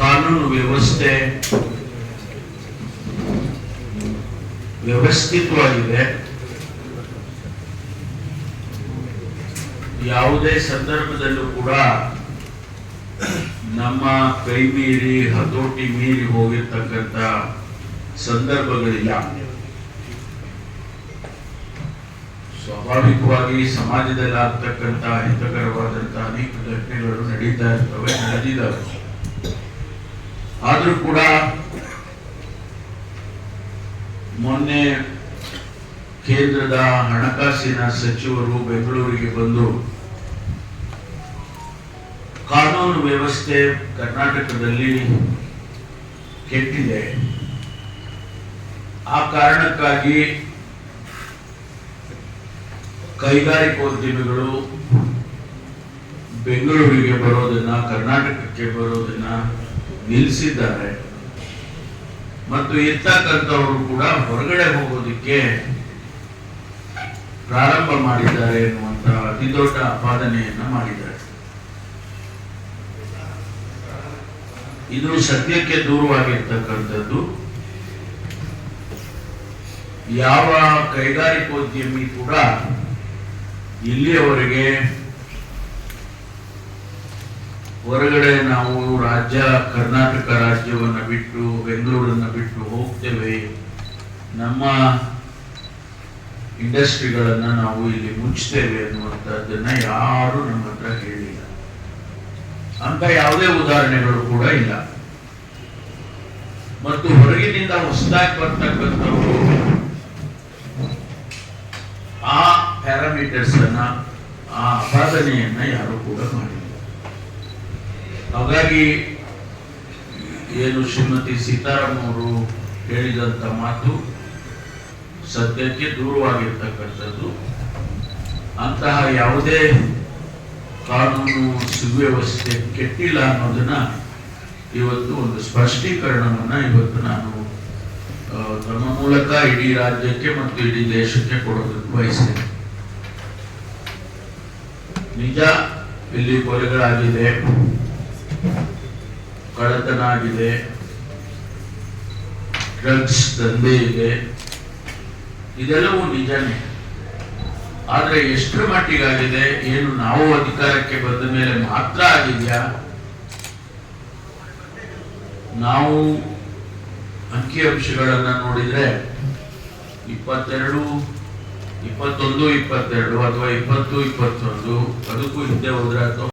ಕಾನೂನು ವ್ಯವಸ್ಥೆ ವ್ಯವಸ್ಥಿತವಾಗಿದೆ. ಯಾವುದೇ ಸಂದರ್ಭದಲ್ಲೂ ಕೂಡ ನಮ್ಮ ಕೈ ಮೀರಿ, ಹತೋಟಿ ಮೀರಿ ಹೋಗಿರ್ತಕ್ಕಂಥ ಸಂದರ್ಭಗಳಿಲ್ಲ. ಸ್ವಾಭಾವಿಕವಾಗಿ ಸಮಾಜದಲ್ಲಿ ಆಗ್ತಕ್ಕಂಥ ಹಿತಕರವಾದ ಆದ್ರೂ ಕೂಡ ಮೊನ್ನೆ ಕೇಂದ್ರದ ಹಣಕಾಸಿನ ಸಚಿವರು ಬೆಂಗಳೂರಿಗೆ ಬಂದು ಕಾನೂನು ವ್ಯವಸ್ಥೆ ಕರ್ನಾಟಕದಲ್ಲಿ ಕೆಟ್ಟಿದೆ. ಆ ಕಾರಣಕ್ಕಾಗಿ ಕೈಗಾರಿಕೋದ್ಯಮಿಗಳು ಬೆಂಗಳೂರಿಗೆ ಬರೋದನ್ನ, ಕರ್ನಾಟಕಕ್ಕೆ ಬರೋದನ್ನ ನಿಲ್ಲಿಸಿದ್ದಾರೆ ಮತ್ತು ಇರ್ತಕ್ಕಂಥವರು ಕೂಡ ಹೊರಗಡೆ ಹೋಗೋದಕ್ಕೆ ಪ್ರಾರಂಭ ಮಾಡಿದ್ದಾರೆ ಎನ್ನುವಂತ ಅತಿ ದೊಡ್ಡ ಆಪಾದನೆಯನ್ನ ಮಾಡಿದ್ದಾರೆ. ಇದು ಸತ್ಯಕ್ಕೆ ದೂರವಾಗಿರ್ತಕ್ಕಂಥದ್ದು. ಯಾವ ಕೈಗಾರಿಕೋದ್ಯಮಿ ಕೂಡ ಇಲ್ಲಿಯವರೆಗೆ ಹೊರಗಡೆ ನಾವು ರಾಜ್ಯ, ಕರ್ನಾಟಕ ರಾಜ್ಯವನ್ನ ಬಿಟ್ಟು, ಬೆಂಗಳೂರನ್ನ ಬಿಟ್ಟು ಹೋಗ್ತೇವೆ. ನಮ್ಮ ಇಂಡಸ್ಟ್ರಿಗಳನ್ನ ನಾವು ಇಲ್ಲಿ ಮುಚ್ಚುತ್ತೇವೆ ಅನ್ನುವಂಥದ್ದನ್ನ ಯಾರು ನಮ್ಮ ಹತ್ರ ಹೇಳಿಲ್ಲ. ಅಂತ ಯಾವುದೇ ಉದಾಹರಣೆಗಳು ಕೂಡ ಇಲ್ಲ. ಮತ್ತು ಹೊರಗಿನಿಂದ ಹೊಸದಾಗಿ ಬರ್ತಕ್ಕಂಥವರು ಆ ಪ್ಯಾರಾಮೀಟರ್ಸ್ ಅನ್ನ, ಆ ಆಪಾದನೆಯನ್ನ ಯಾರು ಕೂಡ ಮಾಡಿಲ್ಲ. ಹಾಗಾಗಿ ಏನು ಶ್ರೀಮತಿ ಸೀತಾರಾಮ್ ಅವರು ಹೇಳಿದಂತ ಮಾತು ಸದ್ಯಕ್ಕೆ ದೂರವಾಗಿರ್ತಕ್ಕಂಥದ್ದು. ಅಂತಹ ಯಾವುದೇ ಕಾನೂನು ಸುವ್ಯವಸ್ಥೆ ಕೆಟ್ಟಿಲ್ಲ ಅನ್ನೋದನ್ನ ಇವತ್ತು ಒಂದು ಸ್ಪಷ್ಟೀಕರಣವನ್ನ ಇವತ್ತು ನಾನು ತಮ್ಮ ಮೂಲಕ ಇಡೀ ರಾಜ್ಯಕ್ಕೆ ಮತ್ತು ಇಡೀ ದೇಶಕ್ಕೆ ಕೊಡೋದಕ್ಕೆ ಬಯಸ್ತೇನೆ. ನಿಜ, ಇಲ್ಲಿ ಕೊಲೆಗಳಾಗಿದೆ. ಕಳ್ಳತನ ಆಗಿದೆ ಡ್ರಗ್ಸ್ ದಂಧೆ ಇದೆ. ಇದೆಲ್ಲವೂ ನಿಜನೇ. ಆದ್ರೆ ಎಷ್ಟರ ಮಟ್ಟಿಗಾಗಿದೆ? ಏನು ನಾವು ಅಧಿಕಾರಕ್ಕೆ ಬಂದ ಮೇಲೆ ಮಾತ್ರ ಆಗಿದೆಯಾ? ನಾವು ಅಂಕಿಅಂಶಗಳನ್ನ ನೋಡಿದ್ರೆ ಇಪ್ಪತ್ತೆರಡು, ಇಪ್ಪತ್ತೊಂದು, ಇಪ್ಪತ್ತೆರಡು ಅಥವಾ ಇಪ್ಪತ್ತು, ಇಪ್ಪತ್ತೊಂದು, ಅದಕ್ಕೂ ಹಿಂದೆ ಹೋದ್ರೆ ಅಥವಾ